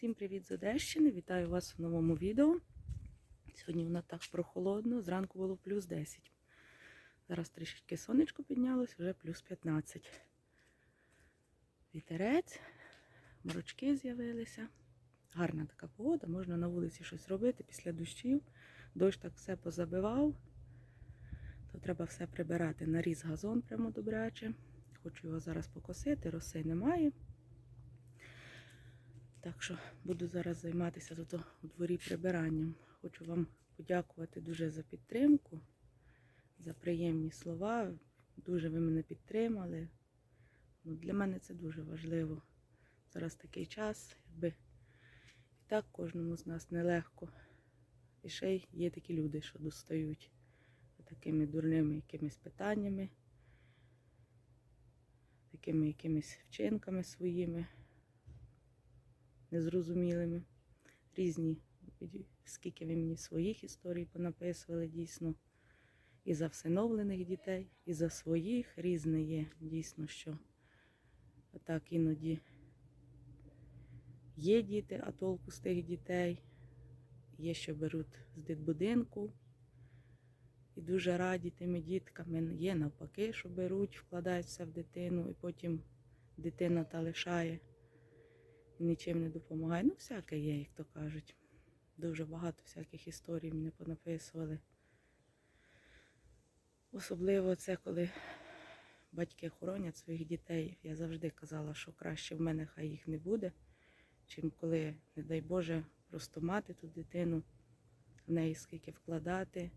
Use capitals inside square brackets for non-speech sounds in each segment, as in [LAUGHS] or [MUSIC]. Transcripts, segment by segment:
Всім привіт з Одещини! Вітаю вас в новому відео. Сьогодні воно так прохолодно, зранку було плюс 10. Зараз трішечки сонечко піднялось, вже плюс 15. Вітерець, морочки з'явилися. Гарна така погода, можна на вулиці щось робити після дощів. Дощ так все позабивав, то треба все прибирати. Наріз газон прямо добряче. Хочу його зараз покосити, роси немає. Так що буду зараз займатися тут у дворі прибиранням. Хочу вам подякувати дуже за підтримку, за приємні слова. Дуже ви мене підтримали. Ну, Для мене це дуже важливо. Зараз такий час, якби і так кожному з нас нелегко. І ще й є такі люди, що достають такими дурними якимись питаннями, такими якимись вчинками своїми незрозумілими. Різні, скільки ви мені своїх історій понаписували дійсно. І за всиновлених дітей, і за своїх різне є дійсно, що так іноді є діти, а толку з тих дітей. Є, що беруть з дитбудинку і дуже раді тими дітками. Є навпаки, що беруть, вкладають все в дитину, і потім дитина та лишає нічим не допомагає. Ну, всяке є, як то кажуть. Дуже багато всяких історій мені понаписували. Особливо це, коли батьки хоронять своїх дітей. Я завжди казала, що краще в мене хай їх не буде, чим коли, не дай Боже, просто мати ту дитину, в неї скільки вкладати,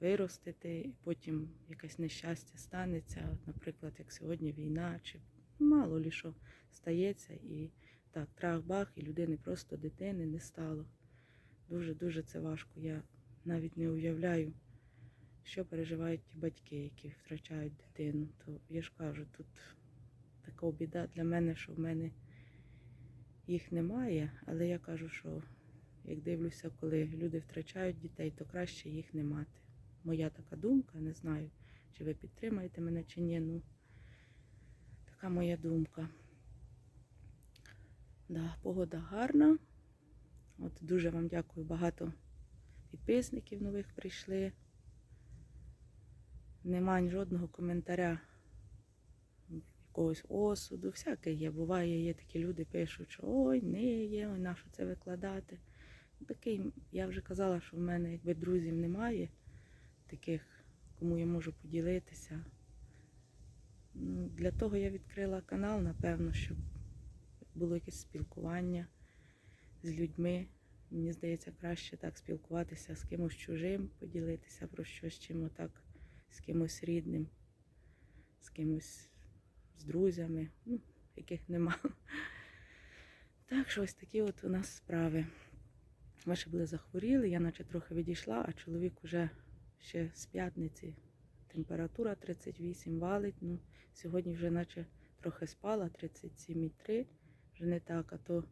виростити, і потім якесь нещастя станеться. Наприклад, як сьогодні війна, чи мало лі що стається. І так, трах-бах, і людини просто дитини не стало. Дуже-дуже це важко. Я навіть не уявляю, що переживають ті батьки, які втрачають дитину. То я ж кажу, тут така біда для мене, що в мене їх немає, але я кажу, що як дивлюся, коли люди втрачають дітей, то краще їх не мати. Моя така думка, не знаю, чи ви підтримаєте мене, чи ні. Ну, така моя думка. Да, погода гарна. От Дуже вам дякую, багато підписників нових прийшли. Нема жодного коментаря, якогось осуду, всяке є. Буває, є такі люди, пишуть, що ой, не є, ой, на що це викладати. Такий, я вже казала, що в мене якби друзів немає, таких, кому я можу поділитися. Ну, Для того я відкрила канал, напевно, щоб було якесь спілкування з людьми. Мені здається, краще так спілкуватися з кимось чужим, поділитися про щось, чим отак з кимось рідним, з кимось з друзями, ну, яких нема. [LAUGHS] Так що ось такі от у нас справи. Ми ще були захворіли, я наче трохи відійшла, а чоловік уже ще з п'ятниці. Температура 38 валить. Ну, Сьогодні вже наче трохи спала, 37,3 вже не так, а то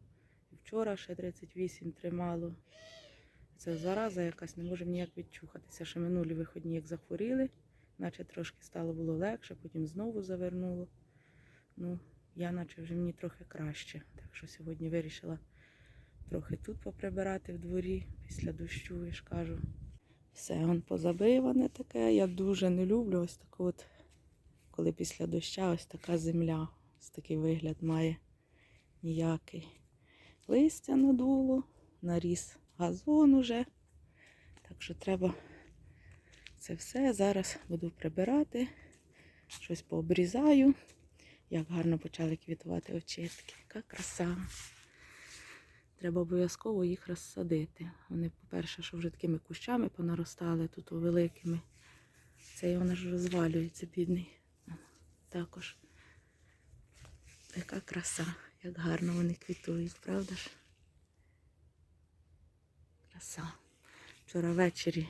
вчора ще 38 тримало. Це зараза якась, не можемо ніяк відчухатися. Ще минулі виходні, як захворіли, наче трошки стало було легше, потім знову завернуло. Ну, я наче вже мені трохи краще. Так що сьогодні вирішила трохи тут поприбирати в дворі після дощу, я ж кажу. Все, он позабиване таке. Я дуже не люблю ось таку от, коли після доща ось така земля. Ось такий вигляд має ніякий. Листя надуло, наріс газон уже. Так що треба це все. Зараз буду прибирати, щось пообрізаю. Як гарно почали квітувати очітки. Яка краса. Треба обов'язково їх розсадити. Вони, по-перше, що вже такими кущами понаростали тут великими. Цей вона ж розвалюється, бідний. Також така краса, як гарно вони квітують, правда ж? Краса. Вчора ввечері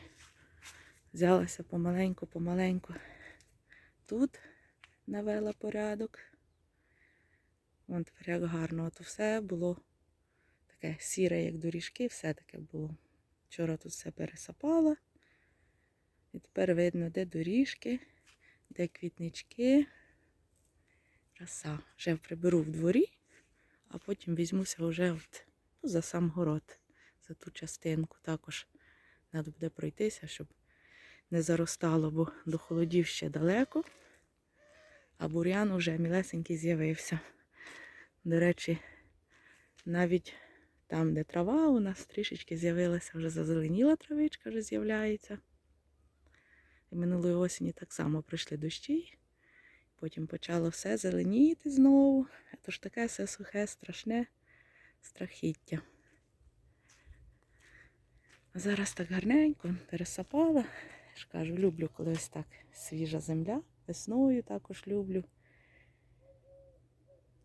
взялася помаленьку, помаленьку. Тут навела порядок. Вон тепер як гарно. От все було таке сіре, як доріжки, все таке було. Вчора тут все пересапала. І тепер видно, де доріжки, де квітнички. Краса. Вже приберу в дворі, а потім візьмуся вже от, ну, за сам город, за ту частинку. Також треба буде пройтися, щоб не заростало, бо до холодів ще далеко. А бур'ян уже мілесенький з'явився. До речі, навіть там, де трава, у нас трішечки з'явилася, вже зазеленіла травичка, вже з'являється. І минулої осені так само прийшли дощі. Потім почало все зеленіти знову. Тож таке все сухе, страшне страхіття. А зараз так гарненько пересапала. Я ж кажу, люблю, коли ось так свіжа земля. Весною також люблю.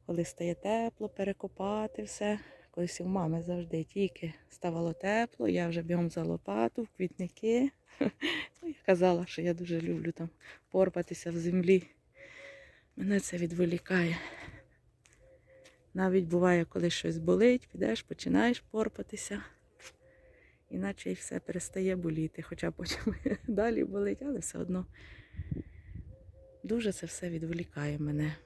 Коли стає тепло, перекопати все. Колись у мами завжди тільки ставало тепло, я вже бігом за лопату, в квітники. [LAUGHS] Ну, я казала, що я дуже люблю там порпатися в землі. Мене це відволікає. Навіть буває, коли щось болить, підеш, починаєш порпатися. Іначе і все перестає боліти, хоча потім [LAUGHS] далі болить, але все одно дуже це все відволікає мене.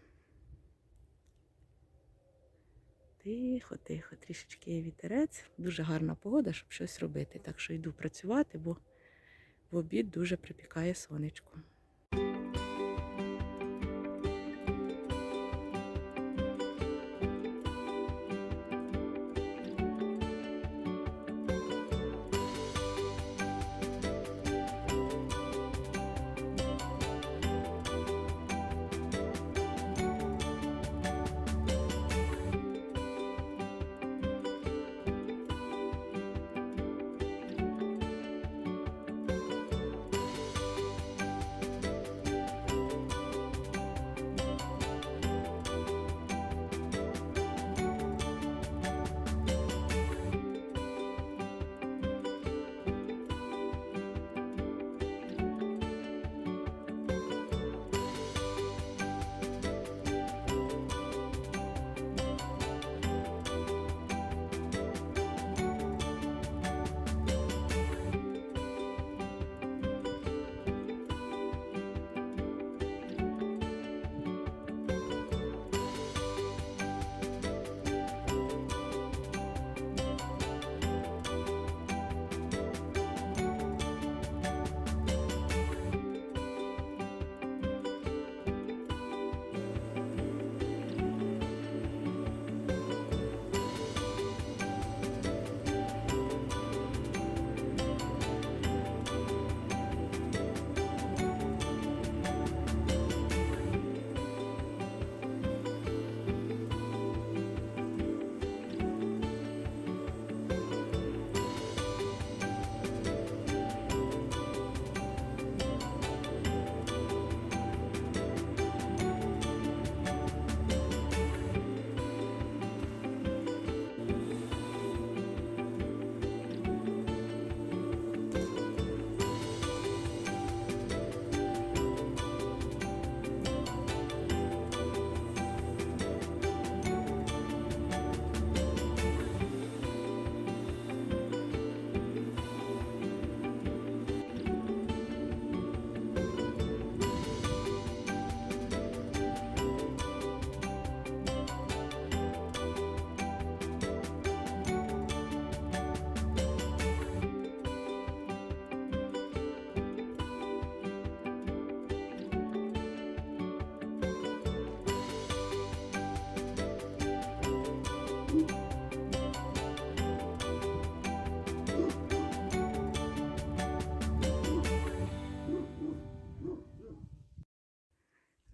Тихо, тихо, трішечки є вітерець. Дуже гарна погода, щоб щось робити. Так що йду працювати, бо в обід дуже припікає сонечко.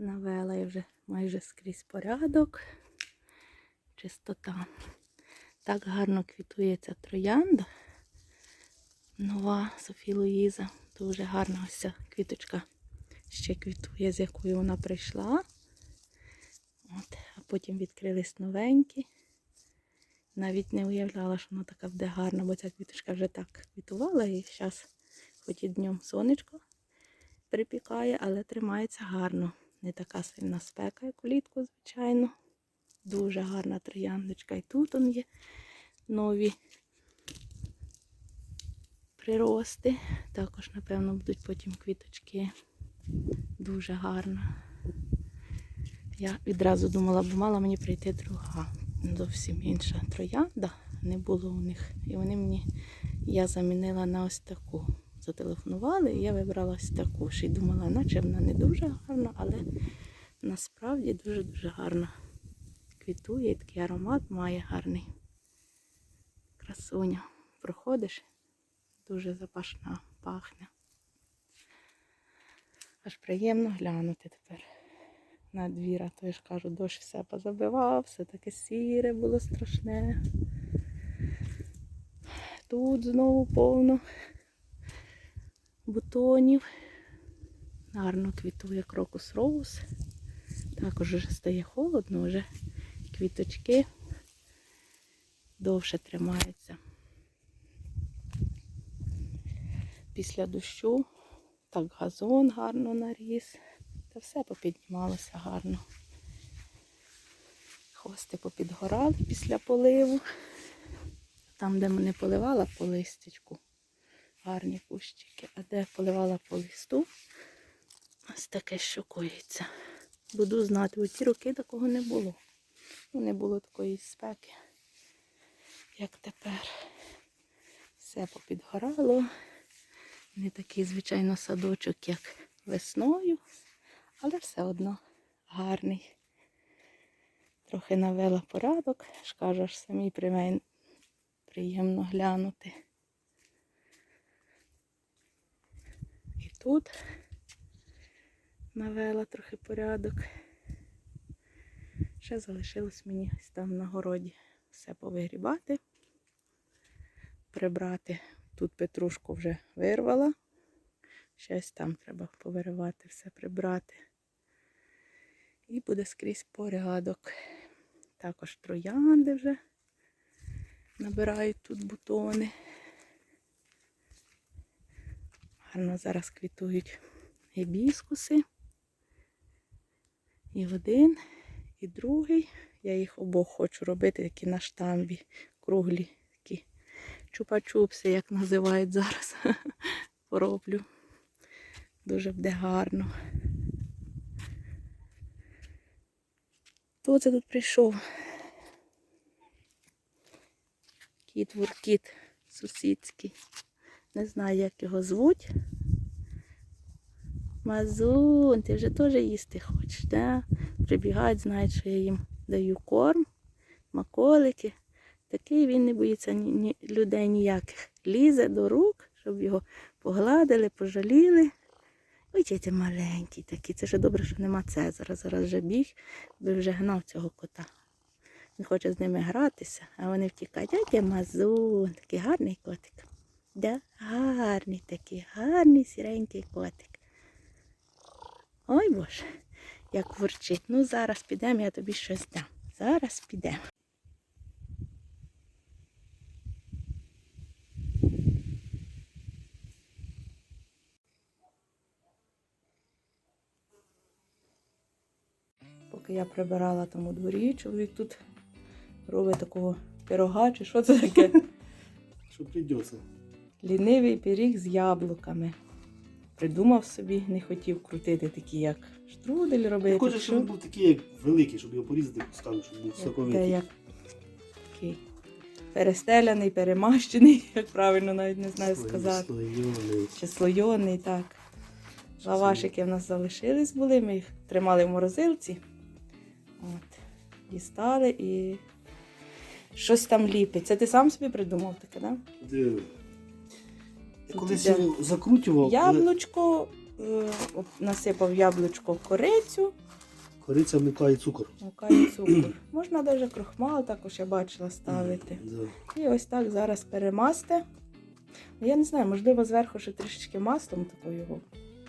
Навела я вже майже скрізь порядок, чистота. Так гарно квітує ця троянда. Нова Софі Луїза. Дуже гарна ось ця квіточка ще квітує, з якою вона прийшла. От, а потім відкрились новенькі. Навіть не уявляла, що вона така буде гарна, бо ця квіточка вже так квітувала і зараз, хоч і днем сонечко припікає, але тримається гарно. Не така сильна спека, як улітку, звичайно. Дуже гарна трояндочка. І тут он є нові прирости. Також, напевно, будуть потім квіточки. Дуже гарна. Я відразу думала, бо мала мені прийти друга. Зовсім інша троянда. не було у них. І вони мені, я замінила на ось таку. Зателефонували, і я вибрала ось таку. Ще й думала, наче вона не дуже гарна, але насправді дуже-дуже гарна. Квітує, і такий аромат має гарний. Красуня. Проходиш, дуже запашна пахне. Аж приємно глянути тепер на двір, а то я ж кажу, дощ все позабивав, все таке сіре було страшне. Тут знову повно бутонів. Гарно квітує крокус роуз. Також вже стає холодно, вже квіточки довше тримаються. Після дощу так газон гарно наріс. Та все попіднімалося гарно. Хвости попідгорали після поливу. Там, де не поливала по листячку, гарні кущики, а де поливала по листу, ось таке щокується. Буду знати, у ті роки такого не було. Ну, не було такої спеки, як тепер. Все попідгорало. Не такий, звичайно, садочок, як весною, але все одно гарний. Трохи навела порядок, ж кажу, аж самій при- приємно глянути. І тут навела трохи порядок. Ще залишилось мені ось там на городі все повигрібати, прибрати. Тут петрушку вже вирвала. Щось там треба повиривати, все прибрати. І буде скрізь порядок. Також троянди вже набирають тут бутони. Гарно зараз квітують гібіскуси. І один, і другий. Я їх обох хочу робити, які на штамбі, круглі, такі чупа-чупси, як називають зараз. [LAUGHS] Пороблю. Дуже буде гарно. Хто це тут прийшов? Кіт Вуркіт сусідський. Не знаю, як його звуть. Мазун, ти вже теж їсти хочеш, да? Прибігають, знають, що я їм даю корм, маколики. Такий він не боїться ні, ні, людей ніяких. Лізе до рук, щоб його погладили, пожаліли. Ой, ти маленький такий. Це вже добре, що нема Цезара. Зараз вже біг, би вже гнав цього кота. Він хоче з ними гратися, а вони втікають. Ай, ти мазун, такий гарний котик. Да? Гарний такий, гарний сіренький котик. Ой боже, як ворчить. Ну зараз підемо, я тобі щось дам. Зараз підемо. Поки я прибирала там у дворі, чоловік тут робить такого пирога, чи що це таке? Що придеться. Лінивий пиріг з яблуками. Придумав собі, не хотів крутити такі, як штрудель робити. Хоче, щоб він був такий, як великий, щоб його порізати пускали, щоб був соковитий. як такий перестеляний, перемащений, [LAUGHS] як правильно навіть не знаю Ой, сказати. слоєний. Чи слойоний, так. Лавашики в нас залишились були, ми їх тримали в морозилці. От. Дістали і щось там ліпить. Це ти сам собі придумав таке, так? Де? Я колись його закручував, Яблучко, е, насипав яблучко корицю, кориця, мука і цукор. мука і цукор. [CLEARS THROAT] Можна навіть крохмал також я бачила ставити. Да. І ось так зараз перемасти. Ну, Я не знаю, можливо, зверху ще трішечки маслом такою його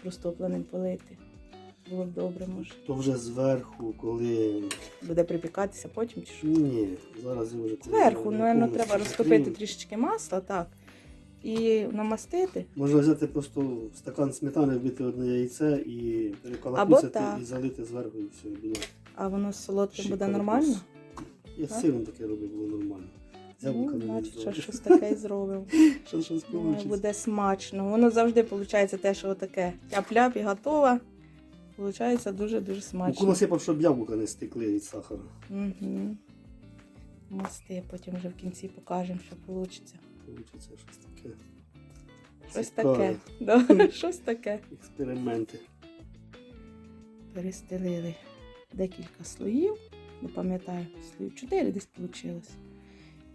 розтопленим полити. Було б добре, може. То вже зверху, коли. Буде припікатися потім чи що. Ні, зараз його вже. Зверху, на напевно, треба розтопити трішечки масла, так. І намастити. Можна взяти просто стакан сметани, вбити одне яйце і Або так. і залити зверху і все. і буде. А воно з солодким буде шикарно. нормально? Я Так? з сиром таке робив, було нормально. З Ну, значить, що щось таке і зробив. [LAUGHS] Що щось Ой, вийде. буде смачно. Воно завжди виходить те, що таке тяп-ляп і готово. Получається дуже-дуже Муку смачно. насипав, щоб яблука не стекли від сахара. Угу. мости, потім вже в кінці покажемо, що вийде. Получиться щось таке. Щось [LAUGHS] таке. Да, щось таке. Експерименти. Перестелили декілька слоїв. Не пам'ятаю, слоїв 4 десь вийшло.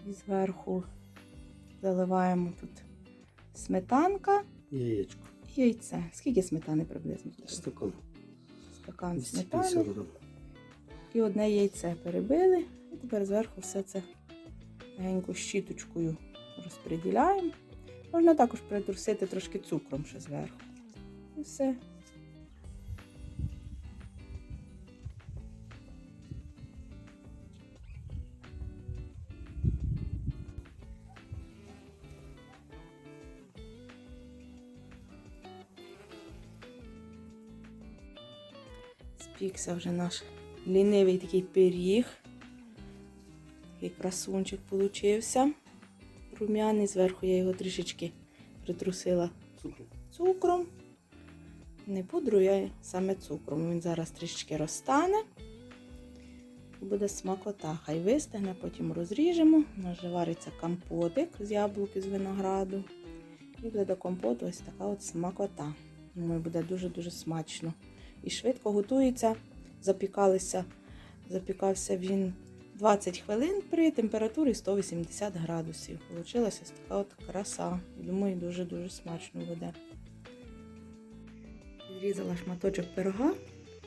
І зверху заливаємо тут сметанка Яєчко. і яйце. Скільки сметани приблизно? Стакан. Стакан 250 сметани. І одне яйце перебили. І тепер зверху все це легенько щіточкою розподіляємо. Можна також притрусити трошки цукром ще зверху. І все. Спікся вже наш лінивий такий пиріг. Такий красунчик получився. Рум'яний. Зверху я його трішечки притрусила Цукру. цукром. Не пудрою, а саме цукром. Він зараз трішечки розтане. Буде смакота. Хай вистигне, потім розріжемо. У нас вже вариться компотик з яблуки з винограду. І буде до компоту ось така от смакота. Думаю, буде дуже-дуже смачно. І швидко готується. Запікалися, запікався він 20 хвилин при температурі 180 градусів. Получилася така от краса. Думаю, дуже-дуже смачно буде. Зрізала шматочок пирога.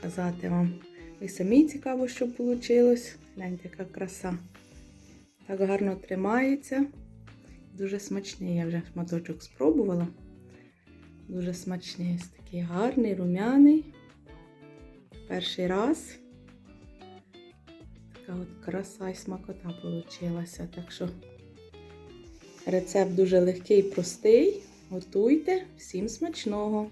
Казати вам. І самі цікаво, що вийшло. Гляньте, яка краса. Так гарно тримається. Дуже смачний. Я вже шматочок спробувала. Дуже смачний. Такий гарний, рум'яний. Перший раз. Така от краса і смакота вийшла. Так що рецепт дуже легкий і простий. Готуйте. Всім смачного!